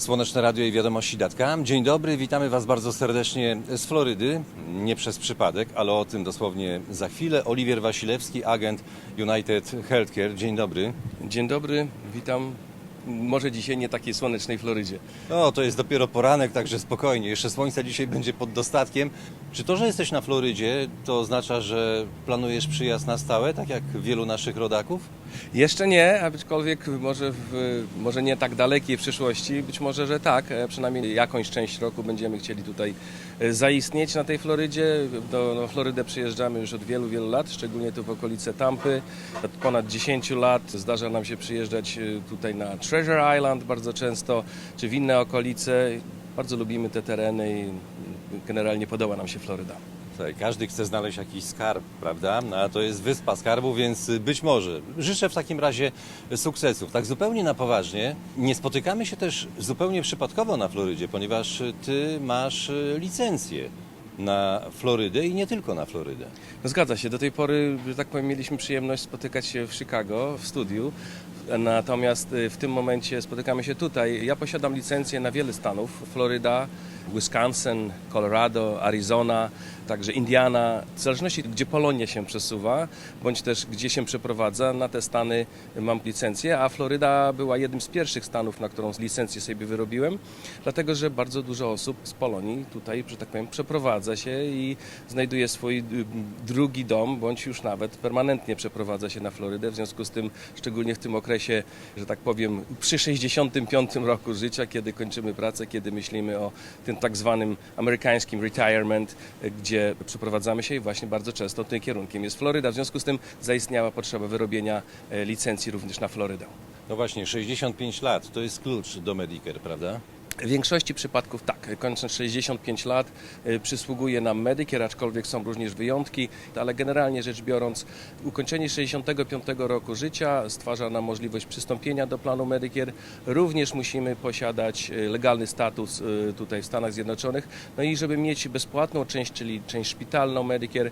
Słoneczne Radio i Wiadomości Datka. Dzień dobry, witamy Was bardzo serdecznie z Florydy. Nie przez przypadek, ale o tym dosłownie za chwilę. Oliwier Wasilewski, agent United Healthcare. Dzień dobry. Dzień dobry, witam. Może dzisiaj nie takiej słonecznej Florydzie. O, to jest dopiero poranek, także spokojnie. Jeszcze słońca dzisiaj będzie pod dostatkiem. Czy to, że jesteś na Florydzie, to oznacza, że planujesz przyjazd na stałe, tak jak wielu naszych rodaków? Jeszcze nie, aczkolwiek może, w, może nie tak dalekiej przyszłości, być może, że tak. E, Przynajmniej jakąś część roku będziemy chcieli tutaj e, zaistnieć na tej Florydzie. Do no, Florydę przyjeżdżamy już od wielu, wielu lat, szczególnie tu w okolice Tampy. Od ponad 10 lat zdarza nam się przyjeżdżać e, tutaj na Treasure Island bardzo często, czy w inne okolice. Bardzo lubimy te tereny i generalnie podoba nam się Floryda. Tutaj każdy chce znaleźć jakiś skarb, prawda? No, a to jest wyspa skarbu, więc być może. Życzę w takim razie sukcesów. Tak zupełnie na poważnie. Nie spotykamy się też zupełnie przypadkowo na Florydzie, ponieważ ty masz y, licencję na Florydę i nie tylko na Florydę. No zgadza się. Do tej pory, że tak powiem, mieliśmy przyjemność spotykać się w Chicago, w studiu. Natomiast y, w tym momencie spotykamy się tutaj. Ja posiadam licencję na wiele stanów. Floryda, Wisconsin, Colorado, Arizona, także Indiana. W zależności gdzie Polonia się przesuwa, bądź też gdzie się przeprowadza, na te stany mam licencję, a Floryda była jednym z pierwszych stanów, na którą licencję sobie wyrobiłem, dlatego że bardzo dużo osób z Polonii tutaj, że tak powiem, przeprowadza się i znajduje swój y, drugi dom, bądź już nawet permanentnie przeprowadza się na Florydę. W związku z tym, szczególnie w tym okresie, że tak powiem, przy 65 roku życia, kiedy kończymy pracę, kiedy myślimy o tym tak zwanym amerykańskim retirement, y, gdzie przeprowadzamy się i właśnie bardzo często tym kierunkiem jest Floryda. W związku z tym zaistniała potrzeba wyrobienia e, licencji również na Florydę. No właśnie, 65 lat to jest klucz do Medicare, prawda? W większości przypadków tak, kończąc 65 lat y, przysługuje nam Medicare, aczkolwiek są również wyjątki, ale generalnie rzecz biorąc ukończenie 65 roku życia stwarza nam możliwość przystąpienia do planu Medicare. Również musimy posiadać y, legalny status y, tutaj w Stanach Zjednoczonych. No i żeby mieć bezpłatną część, czyli część szpitalną Medicare,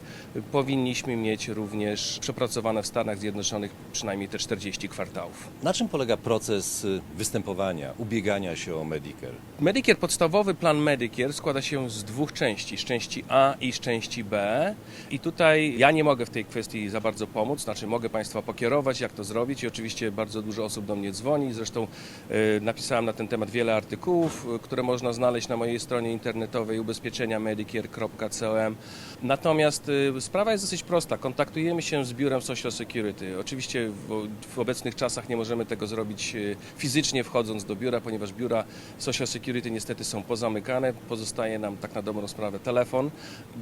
powinniśmy mieć również przepracowane w Stanach Zjednoczonych przynajmniej te 40 kwartałów. Na czym polega proces występowania, ubiegania się o Medicare? Medicare, podstawowy plan Medicare składa się z dwóch części, z części A i z części B. I tutaj ja nie mogę w tej kwestii za bardzo pomóc, znaczy mogę Państwa pokierować, jak to zrobić i oczywiście bardzo dużo osób do mnie dzwoni. Zresztą y, napisałem na ten temat wiele artykułów, y, które można znaleźć na mojej stronie internetowej ubezpieczeniamedicare.com. Natomiast y, sprawa jest dosyć prosta. Kontaktujemy się z biurem Social Security. Oczywiście w, w obecnych czasach nie możemy tego zrobić y, fizycznie wchodząc do biura, ponieważ biura Social Security niestety są pozamykane. Pozostaje nam tak na dobrą sprawę telefon,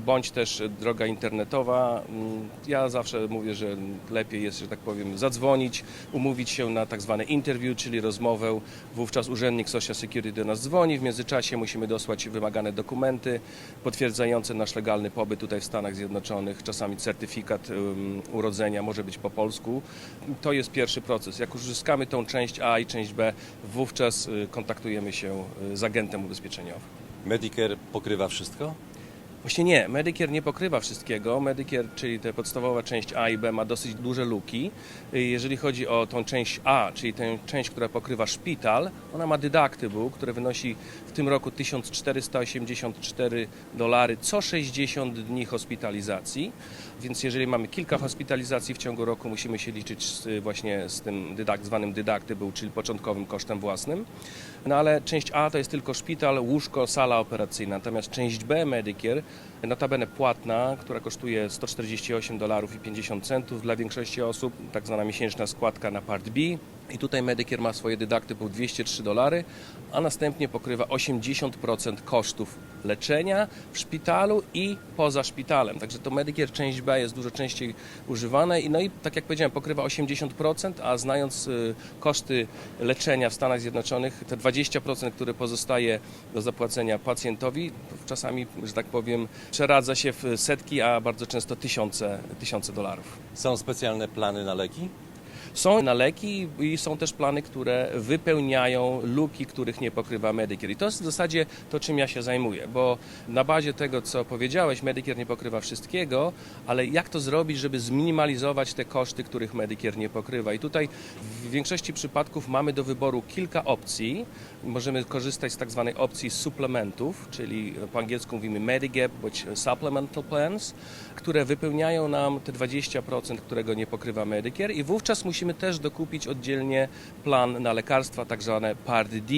bądź też droga internetowa. Mm, Ja zawsze mówię, że lepiej jest, że tak powiem, zadzwonić, umówić się na tak zwane interview, czyli rozmowę. Wówczas urzędnik Social Security do nas dzwoni. W międzyczasie musimy dosłać wymagane dokumenty potwierdzające nasz legalny pobyt tutaj w Stanach Zjednoczonych. Czasami certyfikat urodzenia może być po polsku. To jest pierwszy proces. Jak uzyskamy tą część A i część B, wówczas y, kontaktujemy się z agentem ubezpieczeniowym. Medicare pokrywa wszystko? Właśnie nie, Medicare nie pokrywa wszystkiego. Medicare, czyli ta podstawowa część A i B ma dosyć duże luki. Jeżeli chodzi o tą część A, czyli tę część, która pokrywa szpital, ona ma deductible, które wynosi w tym roku 1484 dolary co 60 dni hospitalizacji. Więc jeżeli mamy kilka hospitalizacji w ciągu roku, musimy się liczyć z, właśnie z tym dydak, zwanym deductible, czyli początkowym kosztem własnym. No ale część A to jest tylko szpital, łóżko, sala operacyjna. Natomiast część B Medicare, notabene płatna, która kosztuje 148 dolarów i 50 centów dla większości osób, tak zwana miesięczna składka na Part B. I tutaj Medicare ma swoje dydakty po 203 dolary, a następnie pokrywa 80% kosztów leczenia w szpitalu i poza szpitalem. Także to Medicare część B jest dużo częściej używane i no i tak jak powiedziałem, pokrywa 80%, a znając y, koszty leczenia w Stanach Zjednoczonych, te 20%, które pozostaje do zapłacenia pacjentowi, czasami, że tak powiem, przeradza się w setki, a bardzo często tysiące, tysiące dolarów. Są specjalne plany na leki? Są na leki i są też plany, które wypełniają luki, których nie pokrywa Medicare. I to jest w zasadzie to, czym ja się zajmuję, bo na bazie tego, co powiedziałeś, Medicare nie pokrywa wszystkiego, ale jak to zrobić, żeby zminimalizować te koszty, których Medicare nie pokrywa? I tutaj w większości przypadków mamy do wyboru kilka opcji. Możemy korzystać z tak zwanej opcji suplementów, czyli po angielsku mówimy Medigap bądź supplemental plans, które wypełniają nam te 20%, którego nie pokrywa Medicare i wówczas musimy też dokupić oddzielnie plan na lekarstwa, tak zwane Part D.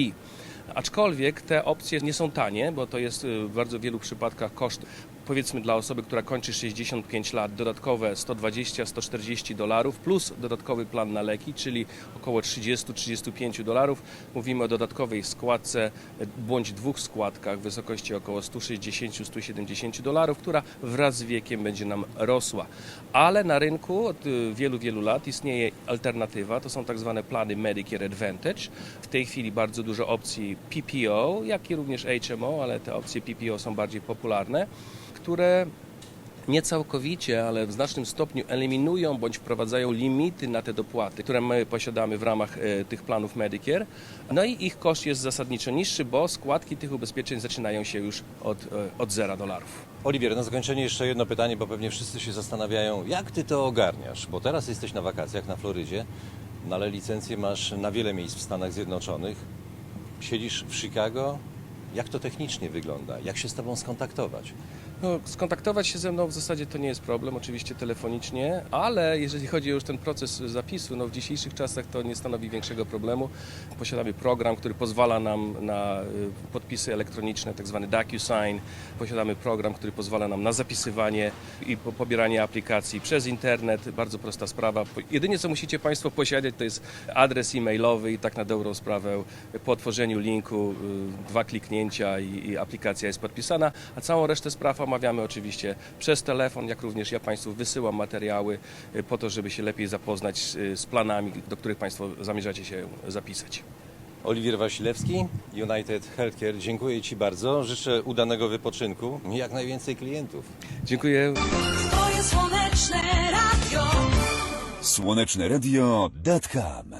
Aczkolwiek te opcje nie są tanie, bo to jest y, w bardzo wielu przypadkach koszt, powiedzmy dla osoby, która kończy 65 lat, dodatkowe 120-140 dolarów plus dodatkowy plan na leki, czyli około 30-35 dolarów. Mówimy o dodatkowej składce y, bądź dwóch składkach w wysokości około 160-170 dolarów, która wraz z wiekiem będzie nam rosła. Ale na rynku od y, wielu, wielu lat istnieje alternatywa, to są tak zwane plany Medicare Advantage. W tej chwili bardzo dużo opcji PPO, jak i również HMO, ale te opcje PPO są bardziej popularne, które nie całkowicie, ale w znacznym stopniu eliminują bądź wprowadzają limity na te dopłaty, które my posiadamy w ramach e, tych planów Medicare. No i ich koszt jest zasadniczo niższy, bo składki tych ubezpieczeń zaczynają się już od, e, od 0 dolarów. Oliwier, na zakończenie jeszcze jedno pytanie, bo pewnie wszyscy się zastanawiają, jak ty to ogarniasz? Bo teraz jesteś na wakacjach na Florydzie, no ale licencję masz na wiele miejsc w Stanach Zjednoczonych. Siedzisz w Chicago. Jak to technicznie wygląda? Jak się z tobą skontaktować? No, skontaktować się ze mną w zasadzie to nie jest problem, oczywiście telefonicznie, ale jeżeli chodzi o już ten proces zapisu, no w dzisiejszych czasach to nie stanowi większego problemu. Posiadamy program, który pozwala nam na y, podpisy elektroniczne, tak zwany DocuSign. Posiadamy program, który pozwala nam na zapisywanie i po- pobieranie aplikacji przez internet. Bardzo prosta sprawa. Jedynie co musicie Państwo posiadać to jest adres e-mailowy i tak na dobrą sprawę po otworzeniu linku y, dwa kliknięcia i, i aplikacja jest podpisana, a całą resztę spraw omawiamy oczywiście przez telefon, jak również ja Państwu wysyłam materiały y, po to, żeby się lepiej zapoznać y, z planami, do których Państwo zamierzacie się zapisać. Oliwier Wasilewski, United Healthcare, dziękuję Ci bardzo. Życzę udanego wypoczynku i jak najwięcej klientów. Dziękuję. Twoje słoneczne radio. Słoneczne radio.com